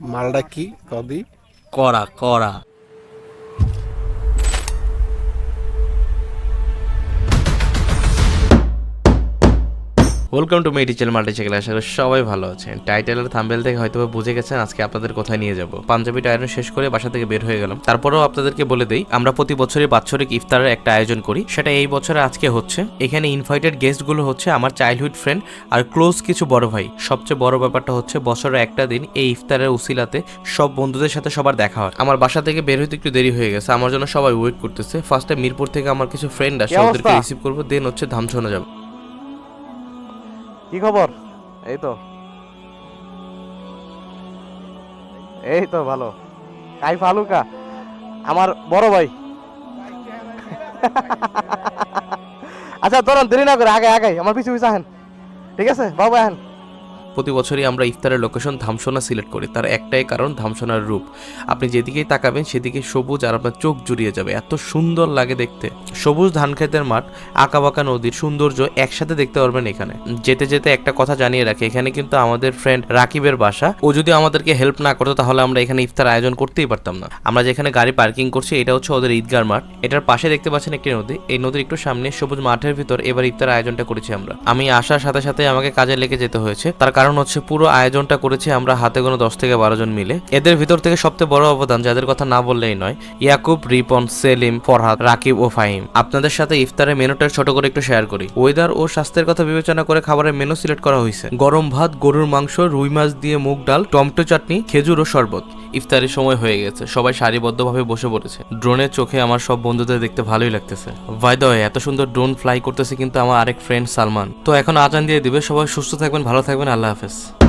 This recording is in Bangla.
মালটা কি? কদি? করা করা। Welcome to medi channel multi channel আশা করি সবাই ভালো আছেন। টাইটেল আর থাম্বেল থেকে হয়তো বুঝে গেছেন আজকে আপনাদের কোথায় নিয়ে যাব। পাঞ্জাবি টায়ারন শেষ করে বাসা থেকে বের হয়ে গেলাম। তারপরেও আপনাদেরকে বলে দেই আমরা প্রতি বছরই বাৎসরিক ইফতারের একটা আয়োজন করি। সেটা এই বছরে আজকে হচ্ছে। এখানে ইনভাইটেড গেস্টগুলো হচ্ছে আমার চাইল্ডহুড ফ্রেন্ড আর ক্লোজ কিছু বড় ভাই। সবচেয়ে বড় ব্যাপারটা হচ্ছে বছরের একটা দিন এই ইফতারের উসিলাতে সব বন্ধুদের সাথে সবার দেখা হয়। আমার বাসা থেকে বের হইতে একটু দেরি হয়ে গেছে। আমার জন্য সবাই ওয়েট করতেছে। ফার্স্টে মিরপুর থেকে আমার কিছু ফ্রেন্ড আসে ওদেরকে রিসিভ করব দেন হচ্ছে ধামছনা যাব। কি খবর? এই তো। এই তো ভালো। কাই ফালুকা? আমার বড় ভাই। আচ্ছা ধরুন দেরি না করে, আগে আগে, আমার পিছু পিছু আহেন। ঠিক আছে? বাবু আহেন। প্রতি বছরই আমরা ইফতারের লোকেশন ধামসোনা সিলেক্ট করি। তার একটাই কারণ ধামসোনার রূপ। আপনি যেদিকেই তাকাবেন, সেদিকে সবুজ আর আপনার চোখ জুড়িয়ে যাবে। এত সুন্দর লাগে দেখতে। সবুজ ধান খেতের মাঠ, আঁকাবাঁকা নদীর সৌন্দর্য একসাথে দেখতে পারবেন এখানে। যেতে যেতে একটা কথা জানিয়ে রাখি, এখানে কিন্তু আমাদের ফ্রেন্ড রাকিবের বাসা। ও যদি আমাদেরকে হেল্প না করতো, তাহলে আমরা এখানে ইফতার আয়োজন করতেই পারতাম না। আমরা যেখানে গাড়ি পার্কিং করছি, এটা হচ্ছে ওদের ঈদগার মাঠ। এটার পাশে দেখতে পাচ্ছেন একটি নদী। এই নদীর একটু সামনে সবুজ মাঠের ভিতর এবার ইফতার আয়োজনটা করেছি আমরা। আমি আসার সাথে সাথে আমাকে কাজে লেগে যেতে হয়েছে। তার কারণ হচ্ছে পুরো আয়োজনটা করেছি আমরা হাতে কোনো দশ থেকে বারো জন মিলে। এদের ভিতর থেকে সবচেয়ে বড় অবদান, যাদের কথা না বললেই নয়, ইয়াকুব, রিপন, সেলিম, ফরহাদ, রাকিব ও ফাহিম। আপনাদের সাথে ইফতারের মেনুটা ছোট করে একটু শেয়ার করি। ওয়েদার ও স্বাস্থ্যের কথা বিবেচনা করে খাবারের মেনু সিলেক্ট করা হয়েছে। গরম ভাত, গরুর মাংস, রুই মাছ দিয়ে মুগ ডাল, টমেটো চাটনি, খেজুর ও শরবত। ইফতারের সময় হয়ে গেছে, সবাই সারিবদ্ধভাবে বসে পড়েছে। ড্রোনের চোখে আমার সব বন্ধুদের দেখতে ভালোই লাগতেছে। ভাই দয় এত সুন্দর ড্রোন ফ্লাই করতেছে কিন্তু আমার আরেক ফ্রেন্ড সালমান। তো এখন আজান দিয়ে দিবে, সবাই সুস্থ থাকবেন, ভালো থাকবেন আল্লাহ